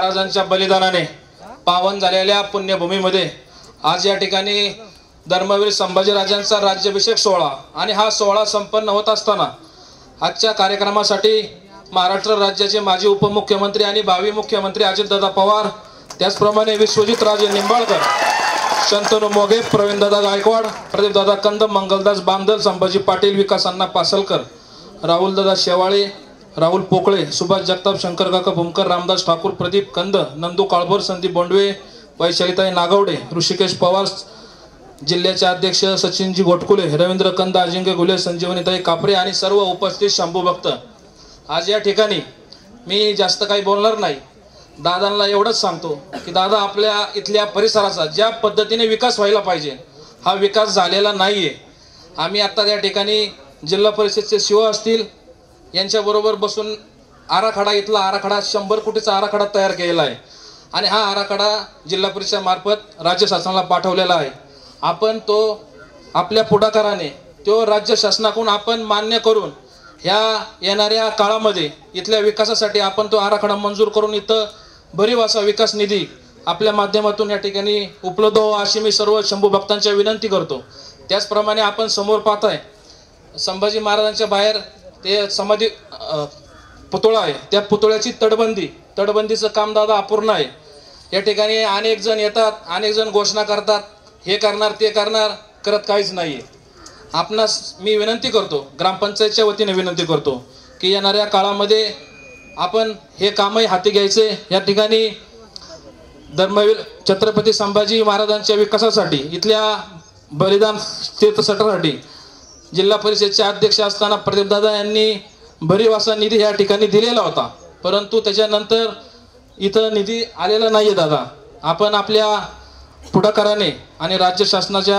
महाराजांच्या बलिदानाने पावन झालेल्या पुण्यभूमीमध्ये आज या ठिकाणी धर्मवीर संभाजीराजांचा राज्याभिषेक सोहळा आणि हा सोहळा संपन्न होत असताना आजच्या कार्यक्रमासाठी महाराष्ट्र राज्याचे माजी उपमुख्यमंत्री आणि भावी मुख्यमंत्री अजितदादा पवार त्याचप्रमाणे विश्वजित राजे निंबाळकर शंतनू मोघे प्रवीणदादा गायकवाड प्रदीपदादा कंद मंगलदास बांदल संभाजी पाटील विकास अण्णा पासलकर राहुलदादा शेवाळे राहुल पोकळे सुभाष जगताप शंकर काका भूमकर रामदास ठाकूर प्रदीप कंद नंदू काळभोर संदीप बोंडवे वैशालीताई नागवडे ऋषिकेश पवार जिल्ह्याचे अध्यक्ष सचिनजी गोटकुले रवींद्र कंद अजिंक्य गुले संजीवनीताई कापरे आणि सर्व उपस्थित शंभू भक्त. आज या ठिकाणी मी जास्त काही बोलणार नाही. दादांना एवढंच सांगतो की दादा आपल्या इथल्या परिसराचा ज्या पद्धतीने विकास व्हायला पाहिजे हा विकास झालेला नाहीये. आम्ही आत्ता त्या ठिकाणी जिल्हा परिषदचे शिव असतील यांच्याबरोबर बसून आराखडा इथला आराखडा शंभर कोटीचा आराखडा तयार केलेला आहे. आणि हा आराखडा जिल्हा परिषदेमार्फत राज्य शासनाला पाठवलेला आहे. आपण तो आपल्या पुढाकाराने तो राज्य शासनाकडून आपण मान्य करून ह्या येणाऱ्या काळामध्ये इथल्या विकासासाठी आपण तो आराखडा मंजूर करून इथं भरीव असा विकास निधी आपल्या माध्यमातून या ठिकाणी उपलब्ध हो अशी मी सर्व शंभू भक्तांच्या विनंती करतो. त्याचप्रमाणे आपण समोर पाहताय संभाजी महाराजांच्या बाहेर ते समाधी पुतळा आहे. त्या पुतळ्याची तटबंदी तटबंदीचं काम दादा अपूर्ण आहे. या ठिकाणी अनेक जण येतात अनेक जण घोषणा करतात हे करणार ते करणार करत काहीच नाही आहे आपणास मी विनंती करतो ग्रामपंचायतच्या वतीने विनंती करतो की येणाऱ्या काळामध्ये आपण हे कामही हाती घ्यायचे. या ठिकाणी धर्मवीर छत्रपती संभाजी महाराजांच्या विकासासाठी इथल्या बलिदान तीर्थसठासाठी जिल्हा परिषदचे अध्यक्ष असताना प्रदीपदादा यांनी भरीव असा निधी या ठिकाणी दिलेला होता. परंतु त्याच्यानंतर इथं निधी आलेला नाही आहे दादा. आपण आपल्या पुढाकाराने आणि राज्य शासनाच्या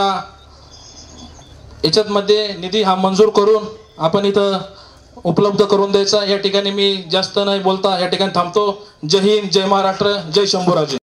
याच्यातमध्ये निधी हा मंजूर करून आपण इथं उपलब्ध करून द्यायचा. या ठिकाणी मी जास्त नाही बोलता या ठिकाणी थांबतो. जय हिंद जय महाराष्ट्र जय शंभूराजे.